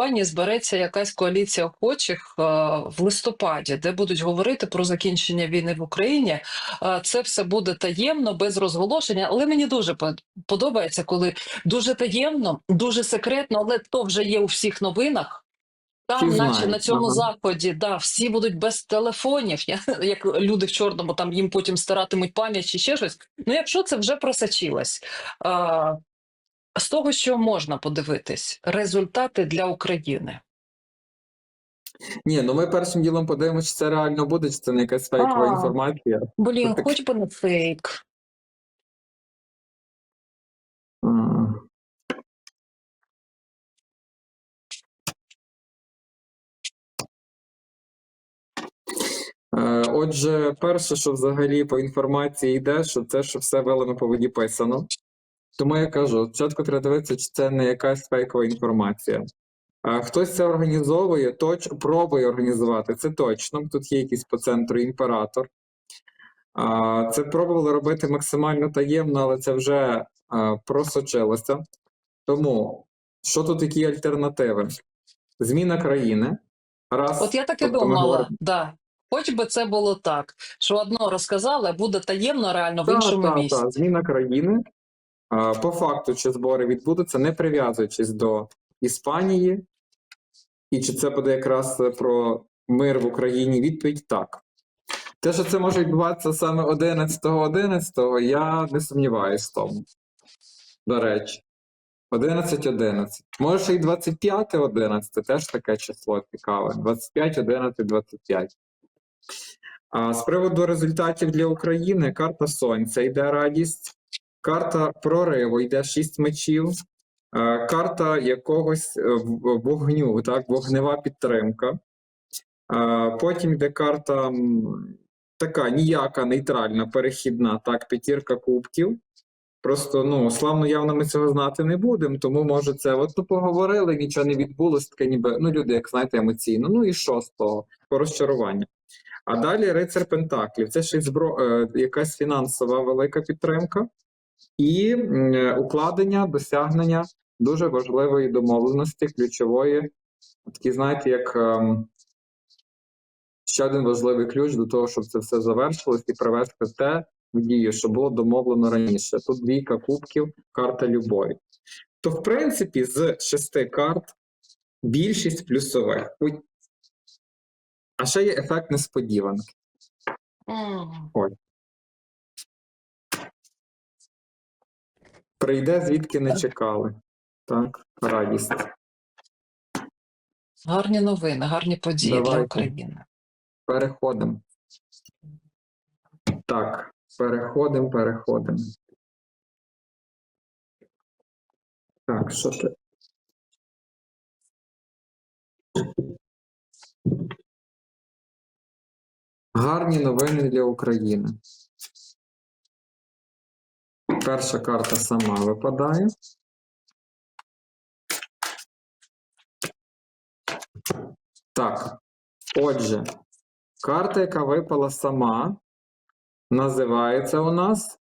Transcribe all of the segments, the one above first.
Іспанії збереться якась коаліція охочих е, в листопаді, де будуть говорити про закінчення війни в Україні. Е, Це все буде таємно, без розголошення. Але мені дуже подобається, коли дуже таємно, дуже секретно, але то вже є у всіх новинах. Там, Всі наче на цьому ага. заході, да, всі будуть без телефонів, я- як люди в чорному, там їм потім старатимуть пам'ять чи ще щось. Ну, якщо це вже просочилось, а, з того, що можна подивитись, результати для України. Ні, ну ми першим ділом подивимося, чи це реально буде, чи це не якась фейкова А. інформація. Блін, Так. хоч би не фейк. Е, Отже, перше, що взагалі по інформації йде, що це що все велено по воді писано. Тому я кажу, спочатку треба дивитися, чи це не якась фейкова інформація. Е, Хтось це організовує, точ, пробує організувати, це точно. Тут є якийсь по центру імператор. А, Це пробували робити максимально таємно, але це вже а, просочилося. Тому що тут які альтернативи? Зміна країни. Раз, От я так і тобто думала, да. Хоч би це було так, що одно розказали, буде таємно реально в Та, іншому та, місці. зміна країни. По факту, чи збори відбудуться, не прив'язуючись до Іспанії, і чи це буде якраз про мир в Україні? Відповідь так. Те, що це може відбуватися саме 11.11, я не сумніваюся в тому. До речі, 11.11. Може, ще й 25.11, теж таке число цікаве. 25, 11, 25. А з приводу результатів для України, карта Сонця йде радість, карта прориву йде 6 мечів, е, карта якогось е, вогню, так, вогнева підтримка. Е, Потім йде карта така ніяка, нейтральна, перехідна, так, п'ятірка кубків. Просто ну, славно явно ми цього знати не будемо, тому може це от ну, поговорили, нічого не відбулося, таке ніби, ну, люди, як знаєте, емоційно. Ну і що з? По розчарування. А далі рицар Пентаклів. Це ще збро... якась фінансова велика підтримка і е, укладення, досягнення дуже важливої домовленості, ключової. Такі, знаєте, як ем, ще один важливий ключ до того, щоб це все завершилось і привести те в дію, що було домовлено раніше. Тут двійка кубків, карта любові. То, в принципі, з шести карт більшість плюсових. А ще є ефект несподіванки. М. Прийде звідки не чекали. Так, радість. Гарні новини, гарні події для України. Переходимо. Так, переходимо, переходимо. Так, що ти? Гарні новини для України. Перша карта сама випадає. Так. Отже, карта, яка випала сама, називається у нас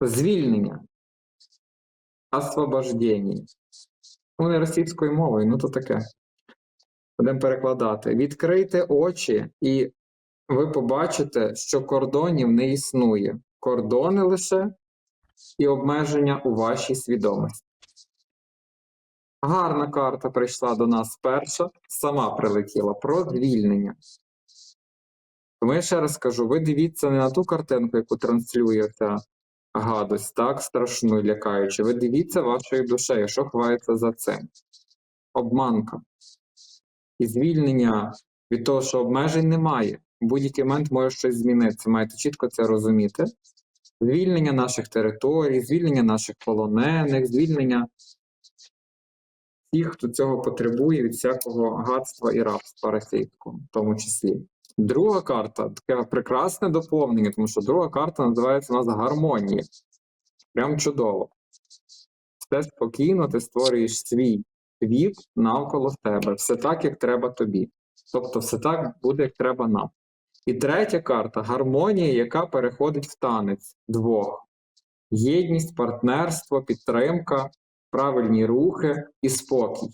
звільнення. Освобождення. Ну, не російською мовою, ну то таке. Будемо перекладати. Відкрийте очі, і ви побачите, що кордонів не існує. Кордони лише і обмеження у вашій свідомості. Гарна карта прийшла до нас перша, сама прилетіла про звільнення. Тому я ще раз кажу: ви дивіться не на ту картинку, яку транслює ця гадость, так страшну і лякаючи. Ви дивіться вашою душею, що ховається за цим. Обманка. І звільнення від того, що обмежень немає. В будь-який момент може щось змінитися. Маєте чітко це розуміти. Звільнення наших територій, звільнення наших полонених, звільнення тих, хто цього потребує від всякого гадства і рабства російського, в тому числі. Друга карта таке прекрасне доповнення, тому що друга карта називається у нас гармонія. Прям чудово. Все спокійно, ти створюєш свій світ навколо тебе. Все так, як треба тобі. Тобто, все так буде, як треба нам. І третя карта гармонія, яка переходить в танець двох: єдність, партнерство, підтримка, правильні рухи і спокій.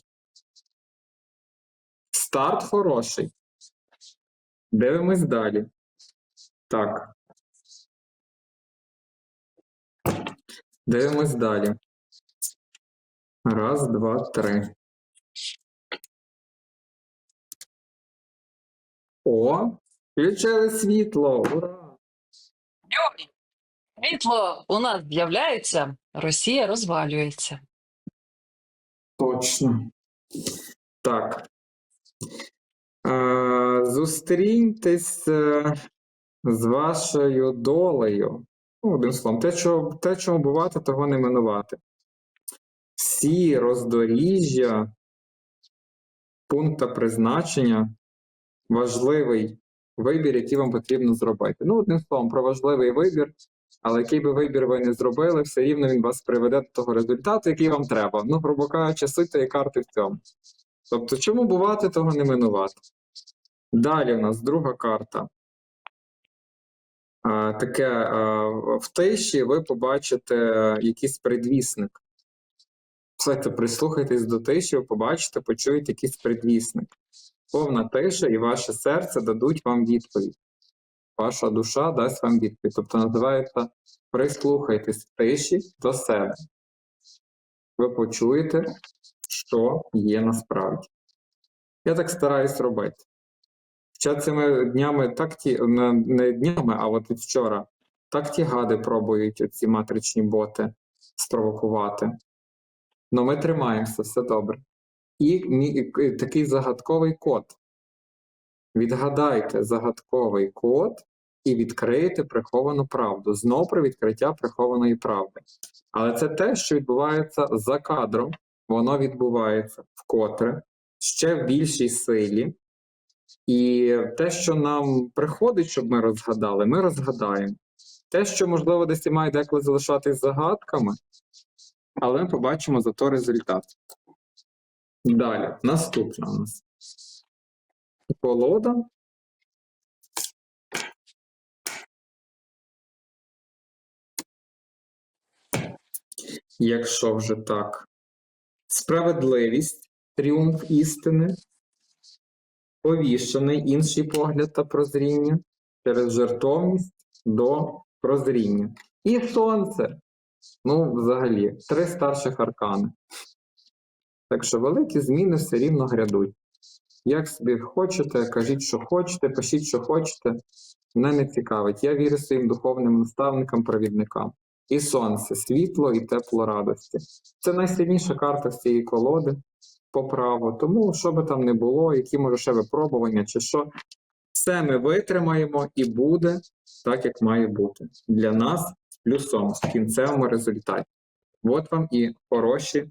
Старт хороший. Дивимось далі. Так. Дивимось далі. Раз, два, три. О, включили світло. Ура! Світло у нас з'являється, Росія розвалюється. Точно. Так. Е, зустріньтесь з вашою долею. Ну, одним словом, те, що, те, чому бувати, того не минувати. Всі роздоріжжя пункта призначення важливий вибір, який вам потрібно зробити. Ну, одним словом, про важливий вибір, але який би вибір ви не зробили, все рівно він вас приведе до того результату, який вам треба. Ну, грубо кажучи, суть тієї карти в цьому. Тобто, чому бувати, того не минувати. Далі у нас друга карта. Таке в тиші ви побачите якийсь предвісник. Слухайте, прислухайтесь до тиші, ви побачите, почуєте якийсь предвісник. Повна тиша і ваше серце дадуть вам відповідь. Ваша душа дасть вам відповідь. Тобто називається прислухайтесь в тиші до себе. Ви почуєте, що є насправді. Я так стараюсь робити. Хоча цими днями так ті, не, днями, а от вчора, так ті гади пробують оці матричні боти спровокувати. Ну ми тримаємося, все добре. І такий загадковий код. Відгадайте загадковий код і відкриєте приховану правду. Знов про відкриття прихованої правди. Але це те, що відбувається за кадром, воно відбувається вкотре, ще в більшій силі. І те, що нам приходить, щоб ми розгадали, ми розгадаємо. Те, що, можливо, десь і має деколи залишатись загадками, але ми побачимо зато результат. Далі, наступна у нас. Колода. Якщо вже так. Справедливість, тріумф істини, повішений інший погляд та прозріння через жертовність до прозріння. І сонце. Ну, взагалі, три старших аркани. Так що великі зміни все рівно грядуть. Як собі хочете, кажіть, що хочете, пишіть, що хочете. Мене не цікавить. Я вірю своїм духовним наставникам, провідникам. І сонце, світло і тепло радості. Це найсильніша карта з цієї колоди по праву. Тому, що би там не було, які може ще випробування чи що, все ми витримаємо і буде так, як має бути. Для нас плюсом в кінцевому результаті. От вам і хороші